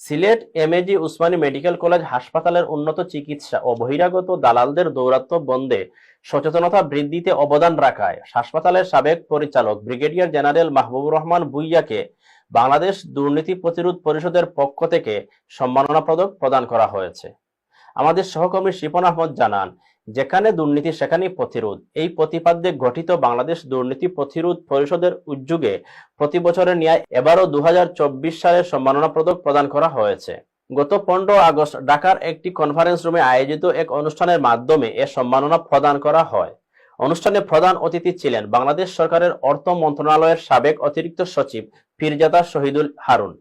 Sylhet MAG Osmani medical college হাসপাতালের উন্নত চিকিৎসা ও বহিরাগত দালালদের দৌরাত্ম্য বন্ধে সচেতনতা বৃদ্ধিতে অবদান রাখায় হাসপাতালের সাবেক পরিচালক ব্রিগেডিয়ার জেনারেল মাহবুবুর রহমান বুইয়াকে বাংলাদেশ দুর্নীতি প্রতিরোধ পরিষদের পক্ষ থেকে সম্মাননা পদক প্রদান করা হয়েছে। আমাদের সহকর্মী শিপন আহমদ জানান যেখানে দুর্নীতি, সেখানেই প্রতিরোধ। এই প্রতিপাদ্যে গঠিত বাংলাদেশ দুর্নীতি প্রতিরোধ পরিষদের উদ্যোগে প্রতি বছরের ন্যায় এবারও দুই হাজার চব্বিশ সালের সম্মাননা পদক প্রদান করা হয়েছে। গত পনেরো আগস্ট ঢাকার একটি কনফারেন্স রুমে আয়োজিত এক অনুষ্ঠানের মাধ্যমে এ সম্মাননা প্রদান করা হয়। অনুষ্ঠানে প্রধান অতিথি ছিলেন বাংলাদেশ সরকারের অর্থ মন্ত্রণালয়ের সাবেক অতিরিক্ত সচিব ফিরজাদা শহীদুল হারুন।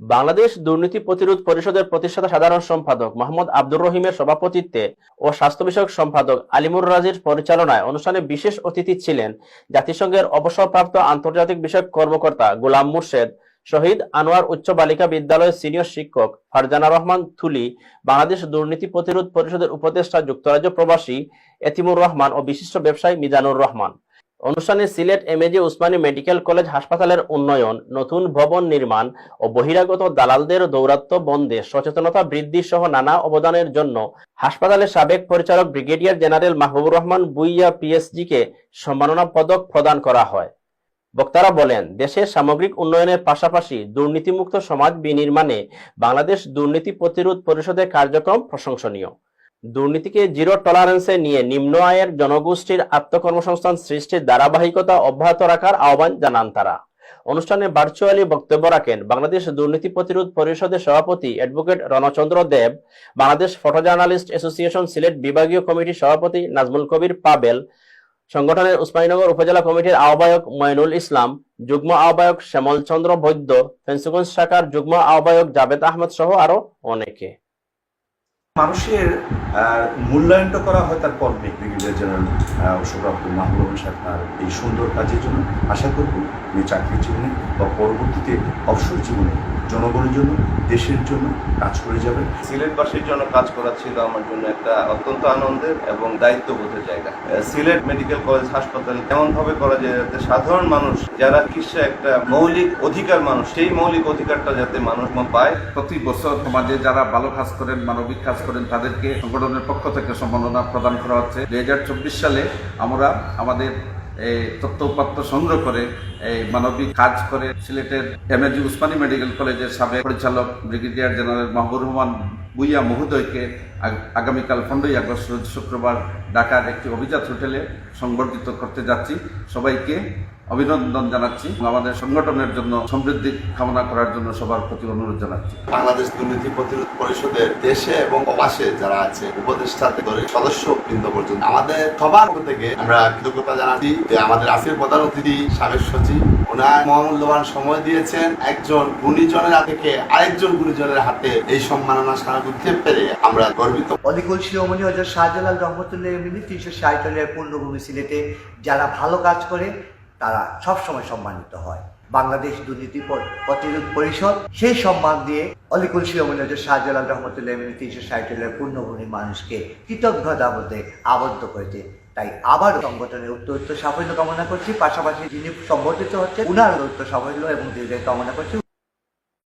বাংলাদেশ দুর্নীতি প্রতিরোধ পরিষদের প্রতিষ্ঠাতা সাধারণ সম্পাদক মোহাম্মদ আব্দুর রহিমের সভাপতিত্বে ও স্বাস্থ্য বিষয়ক সম্পাদক আলিমুর রাজির পরিচালনায় অনুষ্ঠানে বিশেষ অতিথি ছিলেন জাতিসংঘের অবসরপ্রাপ্ত আন্তর্জাতিক বিষয়ক কর্মকর্তা গোলাম মুর্শেদ, শহীদ আনোয়ার উচ্চ বালিকা বিদ্যালয়ের সিনিয়র শিক্ষক ফারজানা রহমান থুলি, বাংলাদেশ দুর্নীতি প্রতিরোধ পরিষদের উপদেষ্টা যুক্তরাজ্য প্রবাসী এতিমুর রহমান ও বিশিষ্ট ব্যবসায়ী মিজানুর রহমান। অনুষ্ঠানে Sylhet MAG Osmani medical college হাসপাতালের উন্নয়ন, নতুন ভবন নির্মাণ ও বহিরাগত দালালদের দৌরাত্ম্য বন্ধে সচেতনতা বৃদ্ধি সহ নানা অবদানের জন্য হাসপাতালের সাবেক পরিচালক brigadier general Mahbubur Rahman Bhuiya PSG কে সম্মাননা পদক প্রদান করা হয়। বক্তারা বলেন, দেশের সামগ্রিক উন্নয়নের পাশাপাশি দুর্নীতিমুক্ত সমাজ বিনির্মাণে বাংলাদেশ দুর্নীতি প্রতিরোধ পরিষদের কার্যক্রম প্রশংসনীয়। দুর্নীতিকে জিরো টলারেন্সে নিয়ে নিম্ন আয়ের জনগোষ্ঠীর আত্মকর্মসংস্থান সৃষ্টির ধারাবাহিকতা অব্যাহত রাখার আহ্বান জানান তারা। অনুষ্ঠানে ভার্চুয়ালি বক্তব্য রাখেন বাংলাদেশ দুর্নীতি প্রতিরোধ পরিষদের সভাপতি advocate Ranachandra Deb, Bangladesh photo journalist association Sylhet বিভাগীয় কমিটির সভাপতি নাজমুল কবির পাবেল, সংগঠনের উসমানীনগর উপজেলা কমিটির আহ্বায়ক ময়নুল ইসলাম, যুগ্ম আহ্বায়ক শ্যামল চন্দ্র বৈদ্য, ফেন্সুগঞ্জ শাখার যুগ্ম আহ্বায়ক জাবেদ আহমেদ সহ আরও অনেকে। মানুষের মূল্যায়নটা করা হয় তার কর্মে ব্রিগেডিয়ার জেনারেল অশোক আব্দুল মাহবুব সাহেব এই সুন্দর কাজের জন্য। আশা করব উনি চাকরির জীবনে বা পরবর্তীতে অবসর জীবনে জনগণের জন্য দেশের জন্য কাজ করে যাবেন সিলেটবাসীর জন্য কাজ করা ছিল আমার জন্য একটা অত্যন্ত আনন্দের এবং দায়িত্ববোধের জায়গা। সিলেট মেডিকেল কলেজ হাসপাতাল এমন ভাবে করা যায় যাতে সাধারণ মানুষ যারা চিকিৎসা একটা মৌলিক অধিকার মানুষ সেই মৌলিক অধিকারটা যাতে মানুষ পায়। প্রতি বছর সমাজে যারা ভালো কাজ করেন মানবিক কাজ করেন তাদেরকে সংগঠনের পক্ষ থেকে সম্মাননা প্রদান করা হচ্ছে। দুই হাজার চব্বিশ সালে আমরা আমাদের এই তথ্য উপাত্ত সংগ্রহ করে, এই মানবিক কাজ করে সিলেটের এমএজি উসমানী মেডিকেল কলেজের সাবেক পরিচালক ব্রিগেডিয়ার জেনারেল মাহবুর রহমান বুইয়া মহোদয়কে আগামীকাল পনেরোই আগস্ট শুক্রবার ঢাকার একটি অভিজাত হোটেলে সংবর্ধিত করতে যাচ্ছি। সবাইকে অভিনন্দন জানাচ্ছি আমাদের সংগঠনের জন্য সমৃদ্ধি কামনা করার জন্য সবার প্রতি অনুরোধ জানাচ্ছি। বাংলাদেশ দুর্নীতি প্রতিরোধ পরিষদের দেশে এবং প্রবাসে যারা আছে উপদেষ্টা করে সদস্য বৃন্দ পর্যন্ত আমাদের সবার থেকে আমরা কৃতজ্ঞতা জানাচ্ছি যে আমাদের আজকের প্রধান অতিথি সাবেক সচিব ওনার মহামূল্যবান সময় দিয়েছেন। একজন গুণীজনের হাত থেকে আরেকজন গুণীজনের হাতে এই সম্মাননা স্থান করতে পেরে আমরা গর্বিত। অলিকুল শিরোমণি হজরত শাহজালাল রহমতুল্লাহ এমনি তিনশো ষাট পূর্ণভূমি সিলেটে যারা ভালো কাজ করে তারা সবসময় সম্মানিত হয়। বাংলাদেশ দুর্নীতি প্রতিরোধ পরিষদ, সেই সম্মান দিয়ে অলিকুল শিরোমণি শাহজালাল রহমতুল্লাহ তিনশো ষাট পূর্ণভূমি মানুষকে কৃতজ্ঞতা মধ্যে আবদ্ধ করেছে। তাই আবার সংগঠনের উত্তর উত্তর সাফল্য কামনা করছি। পাশাপাশি যিনি সম্বর্ধিত হচ্ছে উনার উত্তর সাফল্য এবং দীর্ঘ কামনা করছি।